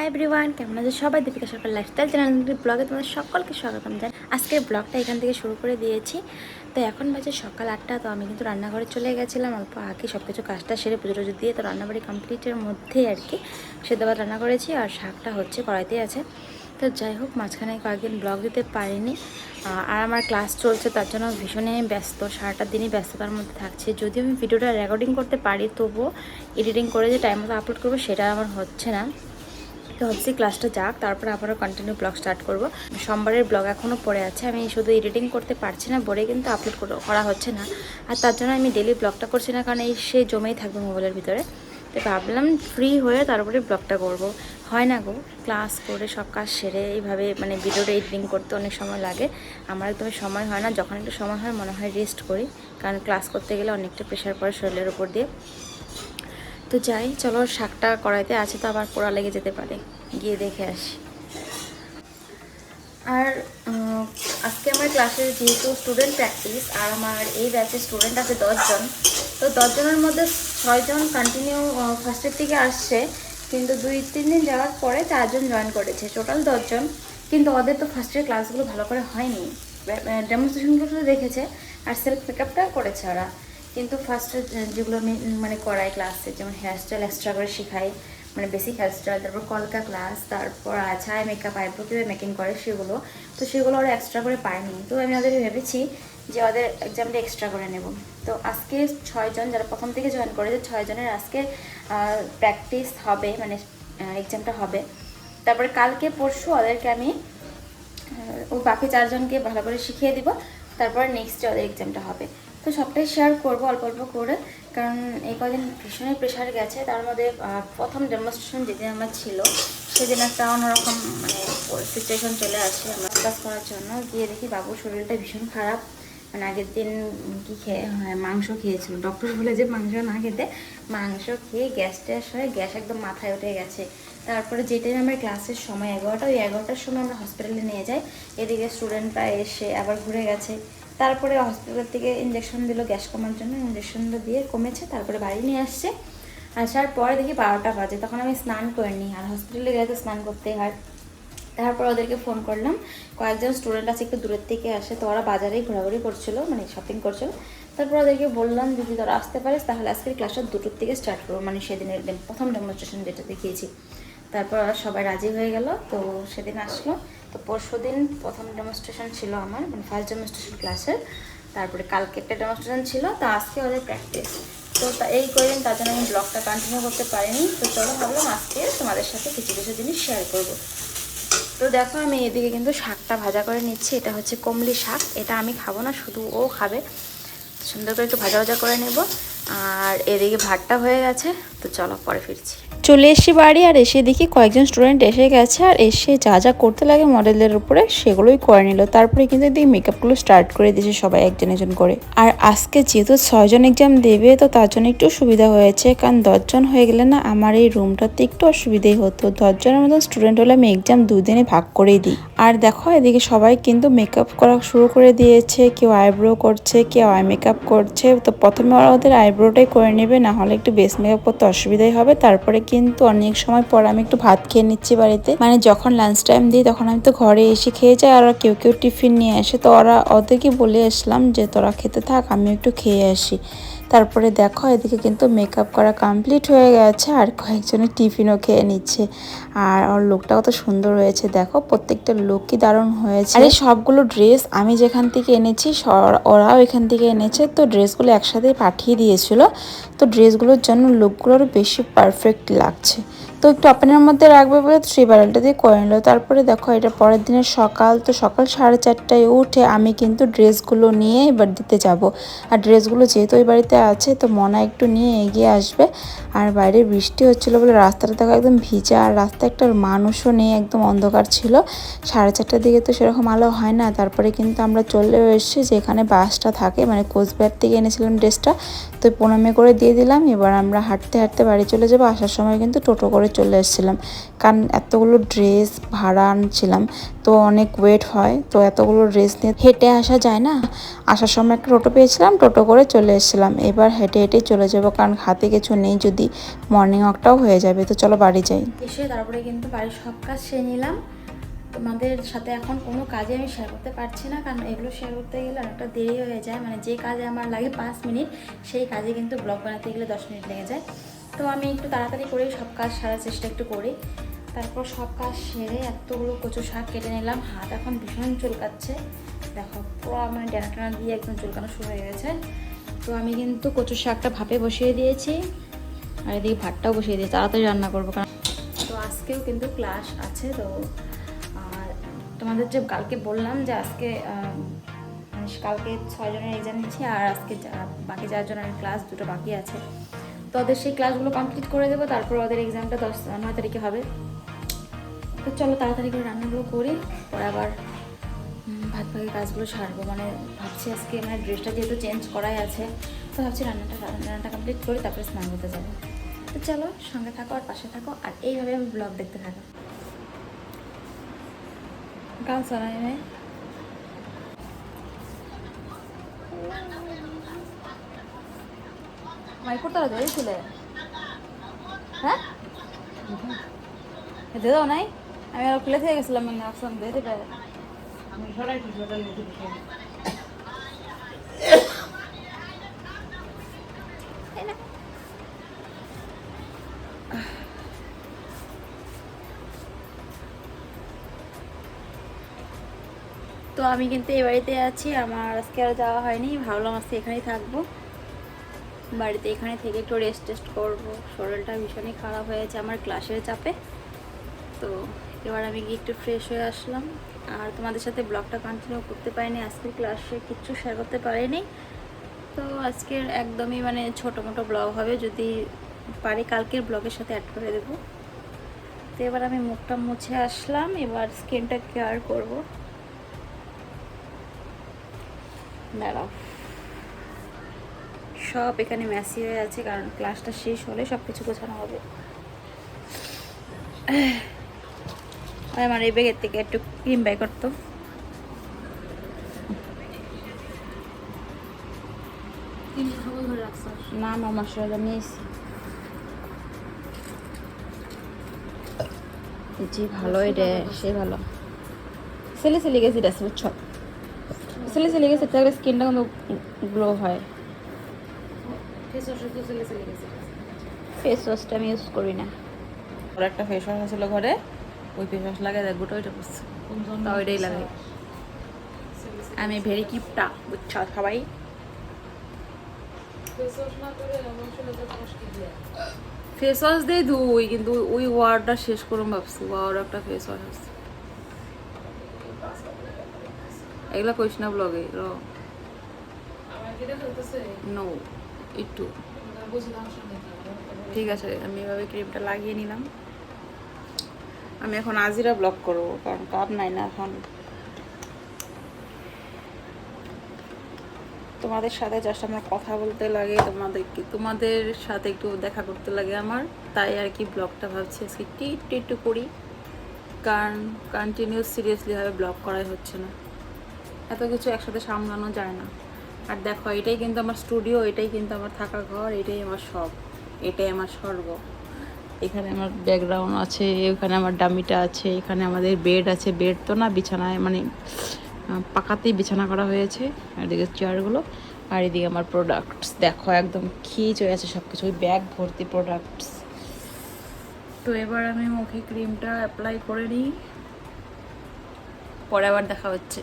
Hi everyone কেমন আছে সবাই? দীপিকা সরকার লাইফস্টাইল চ্যানেল ব্লগে তোমাদের সকলকে স্বাগতম জানাই আজকের ব্লগটা এখান থেকে শুরু করে দিয়েছি। তো এখন বাজে সকাল আটটা, তো আমি কিন্তু রান্নাঘরে চলে গেছিলাম। অল্প আগে সব কিছু কাজটা সেরে পুজো টুজো দিয়ে তো রান্নাবাড়ি কমপ্লিটের মধ্যেই আর কি সেদ্ধ রান্না করেছি আর শাকটা হচ্ছে কড়াইতে আছে। তো যাই হোক, মাঝখানে কয়েকদিন ব্লগ দিতে পারিনি। আর আমার ক্লাস চলছে, তার জন্য ভীষণই ব্যস্ত। সারাটা দিনই ব্যস্ততার মধ্যে থাকছে। যদিও আমি ভিডিওটা রেকর্ডিং করতে পারি, তবুও এডিটিং করে যে টাইম মতো আপলোড করব, সেটা আমার হচ্ছে না। তো ভাবছি ক্লাসটা যাক, তারপরে আবারও কন্টিনিউ ব্লগ স্টার্ট করব। সোমবারের ব্লগ এখনও পড়ে আছে, আমি শুধু এডিটিং করতে পারছি না বলে কিন্তু আপলোড করা হচ্ছে না। আর তার জন্য আমি ডেলি ব্লগটা করছি না, কারণ এই সে জমেই থাকবে মোবাইলের ভিতরে। তো ভাবলাম ফ্রি হয়ে তারপরে ব্লগটা করব। হয় না গো ক্লাস করে সব কাজ সেরে এইভাবে মানে ভিডিওটা এডিটিং করতে অনেক সময় লাগে। আমার একদমই সময় হয় না, যখন একটু সময় হয় মনে হয় রেস্ট করি, কারণ ক্লাস করতে গেলে অনেকটা প্রেশার পড়ে শরীরের উপর দিয়ে। তো যাই, চলো শাকটা কড়াইতে আছে তো আবার পোড়া লেগে যেতে পারে। গিয়ে দেখে আসি। আর আজকে আমার ক্লাসের যেহেতু স্টুডেন্ট প্র্যাকটিস আর আমার এই ব্যাচের স্টুডেন্ট আছে দশজন, তো দশজনের মধ্যে ছয়জন কন্টিনিউ ফার্স্টের থেকে আসছে, কিন্তু দুই, তিন দিন যাওয়ার পরে চারজন জয়েন করেছে। টোটাল দশজন, কিন্তু ওদের তো ফার্স্টের ক্লাসগুলো ভালো করে হয়নি। ডেমনস্ট্রেশনগুলো দেখেছে, আর সেলফ মেকআপটা করেছে ওরা। কিন্তু ফার্স্টে যেগুলো আমি মানে করাই ক্লাসে যেমন হেয়ারস্টাইল এক্সট্রা করে শেখাই মানে বেসিক হেয়ারস্টাইল তারপর কলকা ক্লাস তারপর আছায় মেকআপ আইব্রো কীভাবে মেকিং করে সেগুলো। তো সেগুলো ওরা এক্সট্রা করে পায়নি। তো আমি ওদের ভেবেছি যে ওদের এক্সামটা এক্সট্রা করে নেব। তো আজকে ছয়জন যারা প্রথম থেকে জয়েন করেছে, ছয়জনের আজকে প্র্যাকটিস হবে মানে এক্সামটা হবে। তারপরে কালকে পরশু ওদেরকে আমি ও বাকি চারজনকে ভালো করে শিখিয়ে দিব। তারপর নেক্সট ওদের এক্সামটা হবে। তো সবটাই শেয়ার করব, অল্প অল্প করে। কারণ এই কদিন ভীষণই প্রেশার গেছে। তার মধ্যে প্রথম ডেমনস্ট্রেশন যেদিন আমার ছিল, সেদিন একটা অন্যরকম মানে সিচুয়েশন চলে আসে আমার ক্লাস করার জন্য। গিয়ে দেখি বাবুর শরীরটা ভীষণ খারাপ। মানে আগের দিন কি খেয়ে হ্যাঁ মাংস খেয়েছিল। ডক্টর বলে যে মাংস না খেতে, মাংস খেয়ে গ্যাস ট্যাস হয়ে গ্যাস একদম মাথায় উঠে গেছে। তারপরে যে টাইমে আমার ক্লাসের সময় এগারোটা, ওই এগারোটার সময় আমরা হসপিটালে নিয়ে যাই। এদিকে স্টুডেন্টরা এসে আবার ঘুরে গেছে। তারপরে হসপিটাল থেকে ইঞ্জেকশন দিল গ্যাস কমার জন্য ইঞ্জেকশনটা দিয়ে কমেছে, তারপরে বাড়ি নিয়ে আসছে। আসার পরে দেখি বারোটা বাজে, তখন আমি স্নান করিনি আর হসপিটালে গেলে তো স্নান করতেই হয়। তারপর ওদেরকে ফোন করলাম, কয়েকজন স্টুডেন্ট আছে একটু দূরের থেকে আসে, তো ওরা বাজারেই ঘোরাঘুরি করছিল মানে শপিং করছিল। তারপর ওদেরকে বললাম যদি তোরা আসতে পারিস, তাহলে আজকের ক্লাসটা দুটোর থেকে স্টার্ট করব। মানে সেদিনের দিন প্রথম ডেমনস্ট্রেশন যেটা দেখিয়েছি। তারপর সবাই রাজি হয়ে গেল, তো সেদিন আসলো। তো পরশু দিন প্রথম ডেমনস্ট্রেশন ছিল আমার মানে ফার্স্ট ডেমনস্ট্রেশন ক্লাসের তারপরে কালকে একটা ডেমনস্ট্রেশন ছিল, তো আজকে ওদের প্র্যাকটিস তো এই কদিন তার জন্য আমি ব্লগটা কন্টিনিউ করতে পারিনি। তো চলো ভাবলাম আজকে তোমাদের সাথে কিছু কিছু জিনিস শেয়ার করব। তো দেখো আমি এদিকে কিন্তু শাকটা ভাজা করে নিচ্ছি, এটা হচ্ছে কমলি শাক। এটা আমি খাব না, শুধু ও খাবে। সুন্দর করে একটু ভাজা ভাজা করে নেব। আর এদিকে ভাতটা হয়ে গেছে, তো চলো পরে ফিরছি। চলে এসেছি বাড়ি, আর এসে দেখি কয়েকজন স্টুডেন্ট এসে গেছে, আর এসে যা যা করতে লাগে মডেলের উপরে সেগুলোই করে নিল। তারপরে কিন্তু দেখি মেকআপগুলো স্টার্ট করে দিয়েছে সবাই একজন একজন করে। আর আজকে যেহেতু ছয়জন এক্সাম দেবে, তো তার জন্য একটু সুবিধা হয়েছে, কারণ দশজন হয়ে গেলে না আমার এই রুমটাতে একটু অসুবিধাই হতো। দশজনের মতন স্টুডেন্ট হলে আমি এক্সাম দুদিনে ভাগ করেই দিই। আর দেখো, এদিকে সবাই কিন্তু মেকআপ করা শুরু করে দিয়েছে, কেউ আইব্রো করছে, কেউ আই মেকআপ করছে, তো প্রথমে ওরা ওদের আইব্রোটাই করে নেবে, না হলে একটু বেস মেকআপ করতে অসুবিধাই হবে। তারপরে কিন্তু অনেক সময় পর আমি একটু ভাত খেয়ে নিচ্ছি বাড়িতে। মানে যখন লাঞ্চ টাইম দিই, তখন আমি তো ঘরে এসে খেয়ে যাই, আর কেউ কেউ টিফিন নিয়ে আসে। তো ওরা ওদেরকে বলে আসলাম যে, তোরা খেতে থাক আমি একটু খেয়ে আসি। তারপরে দেখো, এদিকে কিন্তু মেকআপ করা কমপ্লিট হয়ে গেছে আর কয়েকজনে টিফিনও খেয়ে নিচ্ছে। আর ওর লুকটা কত সুন্দর হয়েছে, দেখো, প্রত্যেকটা লোকই দারুণ হয়েছে। আর এই সবগুলো ড্রেস আমি যেখান থেকে এনেছি ওরাও এখান থেকে এনেছে, তো ড্রেসগুলো একসাথে পাঠিয়ে দিয়েছিল। তো ড্রেসগুলোর জন্য লুকগুলো আরও বেশি পারফেক্ট লাগছে। তো একটু আপনার মধ্যে রাখবে বলে থ্রি ব্যারেলটা দিয়ে করে নিল। তারপরে দেখো, এটা পরের দিনের সকাল, তো সকাল সাড়ে চারটায় উঠে আমি কিন্তু ড্রেসগুলো নিয়ে এবার দিতে যাব। আর ড্রেসগুলো যেহেতু ওই বাড়িতে আছে, তো মনা একটু নিয়ে এগিয়ে আসবে। আর বাইরে বৃষ্টি হচ্ছিল বলে রাস্তাটা দেখো একদম ভিজা। আর রাস্তা একটা মানুষও নেই, একদম অন্ধকার ছিল। সাড়ে চারটার দিকে তো সেরকম আলো হয় না। তারপরে কিন্তু আমরা চলে এসেছি, যেখানে বাসটা থাকে মানে কোচবিহার থেকে এনেছিলাম ড্রেসটা। তো প্রণামে করে দিয়ে দিলাম। এবার আমরা হাঁটতে হাঁটতে বাড়ি চলে যাব। আসার সময় কিন্তু টোটো করে চলে এসেছিলাম। কারণ এতগুলো ড্রেস ভাড়া আনছিলাম, তো অনেক ওয়েট হয়, তো এতগুলো ড্রেস নিয়ে হেঁটে আসা যায় না? আসার সময় একটা টোটো পেয়েছিলাম, টোটো করে চলে এসেছিলাম। এবার হেঁটে হেঁটেই চলে যাব, কারণ হাতে কিছু নেই, যদি মর্নিং ওয়াকটাও হয়ে যাবে, তো চলো বাড়ি যাই। এসে তারপরে কিন্তু বাড়ির সব কাজ সেরে নিলাম। তোমাদের সাথে এখন কোনো কাজে আমি শেয়ার করতে পারছি না, কারণ এগুলো শেয়ার করতে গেলে অনেকটা দেরি হয়ে যায়। মানে যে কাজে আমার লাগে পাঁচ মিনিট, সেই কাজে কিন্তু ব্লগ বানাতে গেলে দশ মিনিট লেগে যায়। তো আমি একটু তাড়াতাড়ি করে সব কাজ সারার চেষ্টা একটু করি। তারপর সব কাজ সেরে এতগুলো কচু শাক কেটে নিলাম, হাত এখন ভীষণ চুলকাচ্ছে। দেখো, পুরো মানে ডানা টানা দিয়ে একদম চুলকানো শুরু হয়ে গেছে। তো আমি কিন্তু কচু শাকটা ভাপে বসিয়ে দিয়েছি, আর এদিকে ভাতটাও বসিয়ে দিয়েছি। তাড়াতাড়ি রান্না করব কারণ তো আজকেও কিন্তু ক্লাস আছে, তো আর তোমাদের যে কালকে বললাম যে আজকে মানে কালকে ছয়জনের এক্সাম নিচ্ছি আর আজকে বাকি চারজনের ক্লাস দুটো বাকি আছে। তো ওদের সেই ক্লাসগুলো কমপ্লিট করে দেবো, তারপর ওদের এক্সামটা দশ, নয় তারিখে হবে। তো চলো তাড়াতাড়ি করে রান্নাগুলো করি, পরে আবার ভাত ভাগের কাজগুলো সারবো। মানে ভাবছি আজকে মানে ড্রেসটা যেহেতু চেঞ্জ করাই আছে, তো ভাবছি রান্নাটা রান্নাটা কমপ্লিট করি তারপরে স্নান করতে যাব। তো চলো সঙ্গে থাকো আর পাশে থাকো, আর এইভাবে আমি ব্লগ দেখতে থাকো। গান শোনাই মাইকুর তারা হ্যাঁ? দাও নাই? আমি আর খুলে থেকে গেছিলাম মানে আসলাম এই না। তো আমি কিন্তু এই বাড়িতে আছি আমার আজকে আর যাওয়া হয়নি ভাবলাম আজকে এখানেই থাকব। বাড়িতে এখানে থেকে একটু রেস্ট টেস্ট করব। শরীরটা ভীষণই খারাপ হয়েছে আমার ক্লাসের চাপে। তো এবার আমি গিয়ে একটু ফ্রেশ হয়ে আসলাম। আর তোমাদের সাথে ব্লগটা কন্টিনিউ করতে পারিনি, আজকের ক্লাসে কিচ্ছু শেয়ার করতে পারিনি। তো আজকের একদমই মানে ছোটো মোটো ব্লগ হবে, যদি পারি কালকের ব্লগের সাথে অ্যাড করে দেবো। তো এবার আমি মুখটা মুছে আসলাম, এবার স্কিনটা কেয়ার করব। দাঁড়াও। সব এখানে ম্যাসি হয়ে আছে, কারণ ক্লাসটা শেষ হলে সব কিছু গোছানো হবে। আমার এই ব্যাগের থেকে একটু ক্রিম বাই করতো। না আমার মশলা নিয়েছি। জি ভালো এটা, সে ভালো। সেলে সেলে গেছে এটা বুঝছ সেলে সেলে গেছে, তাহলে স্কিনটা কিন্তু গ্লো হয়। ফেস ওয়াশটা আমি ইউজ করি না। ওর একটা ফেস ওয়াশ ছিল ঘরে ওই ফেস ওয়াশ লাগাই দেখ গোটা ওইটা করছে। তা ওইটাই লাগাই। আমি ভেরি কিপটা বুঝছ সবাই। ফেস ওয়াশ দিয়ে ধুই কিন্তু ওই ওয়ার্ডটা শেষ করুন ভাবছি। ওয়ার একটা ফেস ওয়াশ আছে। এগুলা কইস না ব্লগে র। নো একটু। ঠিক আছে আমি এভাবে ক্রিমটা লাগিয়ে নিলাম। আমি এখন আজিরা ব্লক করব কারণ কাপ নাই না এখন। তোমাদের সাথে জাস্ট আমার কথা বলতে লাগে তোমাদেরকে তোমাদের সাথে একটু দেখা করতে লাগে আমার। তাই আর কি ব্লগটা ভাবছি আজকে একটু একটু একটু করি। কারণ কন্টিনিউস সিরিয়াসলিভাবে ব্লগ করাই হচ্ছে না। এত কিছু একসাথে সামলানো যায় না। আর দেখো, এটাই কিন্তু আমার স্টুডিও এটাই কিন্তু আমার থাকা ঘর, এটাই আমার সব, এটাই আমার স্বর্গ। এখানে আমার ব্যাকগ্রাউন্ড আছে, এখানে আমার ডামিটা আছে, এখানে আমাদের বেড আছে। বেড তো না, বিছানায় মানে পাকাতেই বিছানা করা হয়েছে, এদিকে চেয়ারগুলো আর এদিকে আমার প্রোডাক্টস দেখো, একদম খিচ হয়ে আছে সব কিছু ওই ব্যাগ ভর্তি প্রোডাক্টস তো এবার আমি মুখে ক্রিমটা অ্যাপ্লাই করে নিই। পরে আবার দেখা হচ্ছে।